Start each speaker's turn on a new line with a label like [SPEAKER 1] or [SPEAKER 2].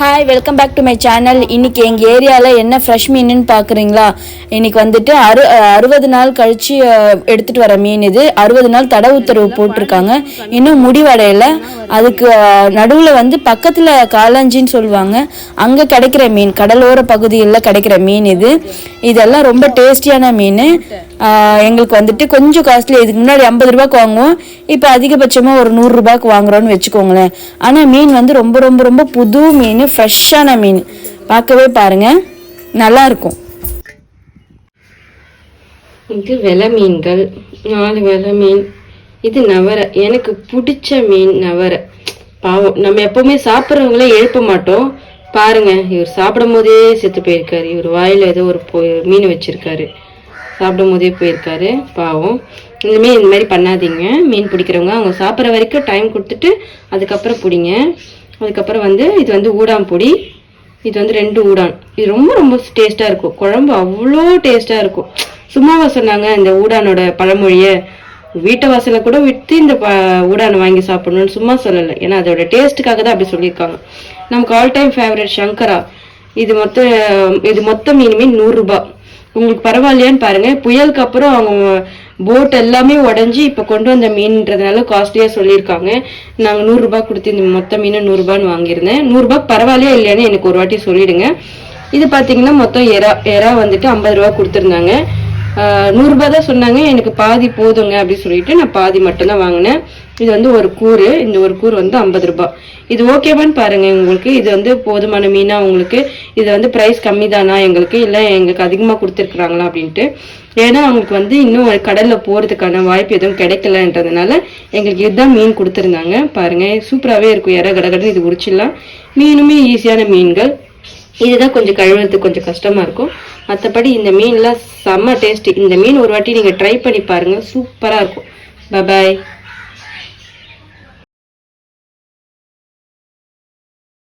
[SPEAKER 1] Hi welcome back to my channel இன்னைக்கு எங்கள் ஏரியாவில் என்ன ஃப்ரெஷ் மீனுன்னு பார்க்குறீங்களா இன்னைக்கு வந்துட்டு அறு அறுபது நாள் கழிச்சு எடுத்துகிட்டு வர மீன் இது. அறுபது நாள் தடை உத்தரவு போட்டிருக்காங்க. இன்னும் முடிவடையில். அதுக்கு நடுவில் வந்து பக்கத்தில் காலாஞ்சின்னு சொல்லுவாங்க. அங்கே கிடைக்கிற மீன் கடலோர பகுதியில் கிடைக்கிற மீன் இது. இதெல்லாம் ரொம்ப டேஸ்டியான மீன். எங்களுக்கு வந்துட்டு கொஞ்சம் காஸ்ட்லி இதுக்கு முன்னாடி ஐம்பது ரூபாய்க்கு வாங்குவோம் இப்போ அதிகபட்சமாக ஒரு நூறுரூபாய்க்கு வாங்குறோன்னு வாங்குறோம்னு வச்சுக்கோங்களேன். ஆனால் மீன் வந்து ரொம்ப ரொம்ப ரொம்ப புது மீன் ஃப்ரெஷ்ஷான மீன். பார்க்கவே பாருங்க நல்லாயிருக்கும்
[SPEAKER 2] இது வெலை மீன்கள் நாலு வெலை மீன். இது நவர எனக்கு பிடிச்ச மீன் நவர. பாவம் நம்ம எப்பவுமே சாப்பிட்றவங்கள எழுப்ப மாட்டோம். பாருங்க இவர் சாப்பிடும் போதே செத்து போயிருக்காரு. இவர் வாயில் ஏதோ ஒரு பொ- மீன் வச்சிருக்காரு. சாப்பிடும் போதே போயிருக்காரு பாவம். இனிமேல் இந்த மாதிரி பண்ணாதீங்க. மீன் பிடிக்கிறவங்க அவங்க சாப்பிட்ற வரைக்கும் டைம் கொடுத்துட்டு அதுக்கப்புறம் பிடிங்க. அதுக்கப்புறம் வந்து இது வந்து ஊடான் பொடி. இது வந்து ரெண்டு ஊடான். இது ரொம்ப ரொம்ப டேஸ்ட்டாக இருக்கும். குழம்பு அவ்வளோ டேஸ்ட்டாக இருக்கும். சும்மாவா சொன்னாங்க இந்த ஊடானோட பழமொழியை. வீட்டு வாசலை கூட விட்டு இந்த ப ஊடானை வாங்கி சாப்பிடணும்னு சும்மா சொல்லலை. ஏன்னா அதோட டேஸ்ட்டுக்காக தான் அப்படி சொல்லியிருக்காங்க. நமக்கு ஆல் டைம் ஃபேவரட் சங்கரா. இது மொத்த இது மொத்த மீனுமே நூறுரூபா உங்களுக்கு பரவாயில்லையான்னு பாருங்க. புயலுக்கு அப்புறம் அவங்க போட் எல்லாமே உடஞ்சி இப்போ கொண்டு வந்த மீன்ன்றதுனால காஸ்ட்லியாக சொல்லியிருக்காங்க. நாங்கள் நூறுரூபா கொடுத்து இந்த மொத்த மீனை நூறுரூபான்னு வாங்கியிருந்தேன். நூறுரூபா பரவாயில்லையா இல்லையான்னு எனக்கு ஒரு வாட்டி சொல்லிடுங்க. இது பார்த்தீங்கன்னா மொத்தம் எறா எறா வந்துட்டு ஐம்பது ரூபா கொடுத்துருந்தாங்க. நூறுரூபா தான் சொன்னாங்க. எனக்கு பாதி போதுங்க அப்படின்னு சொல்லிட்டு நான் பாதி மட்டும்தான் வாங்கினேன். இது வந்து ஒரு கூறு. இந்த ஒரு கூறு வந்து ஐம்பது ரூபாய் இது ஓகேவான்னு பாருங்க உங்களுக்கு. இது வந்து போதுமான மீனா உங்களுக்கு. இது வந்து பிரைஸ் கம்மி தானா எங்களுக்கு? இல்லை எங்களுக்கு அதிகமாக கொடுத்துருக்குறாங்களா அப்படின்ட்டு. ஏன்னா அவங்களுக்கு வந்து இன்னும் ஒரு போகிறதுக்கான வாய்ப்பு எதுவும் கிடைக்கலன்றதுனால எங்களுக்கு இதுதான் மீன் கொடுத்துருந்தாங்க. பாருங்க. சூப்பராகவே இருக்கும். இற கடகடன்னு இது உரிச்சிடலாம். மீனுமே ஈஸியான மீன்கள். இதுதான் கொஞ்சம் கழுவுறதுக்கு கொஞ்சம் கஷ்டமா இருக்கும். மற்றபடி இந்த மீன்லாம் செம்ம டேஸ்ட் இந்த மீன் ஒரு வாட்டி நீங்க ட்ரை பண்ணி பாருங்க. சூப்பரா இருக்கும். பபாய்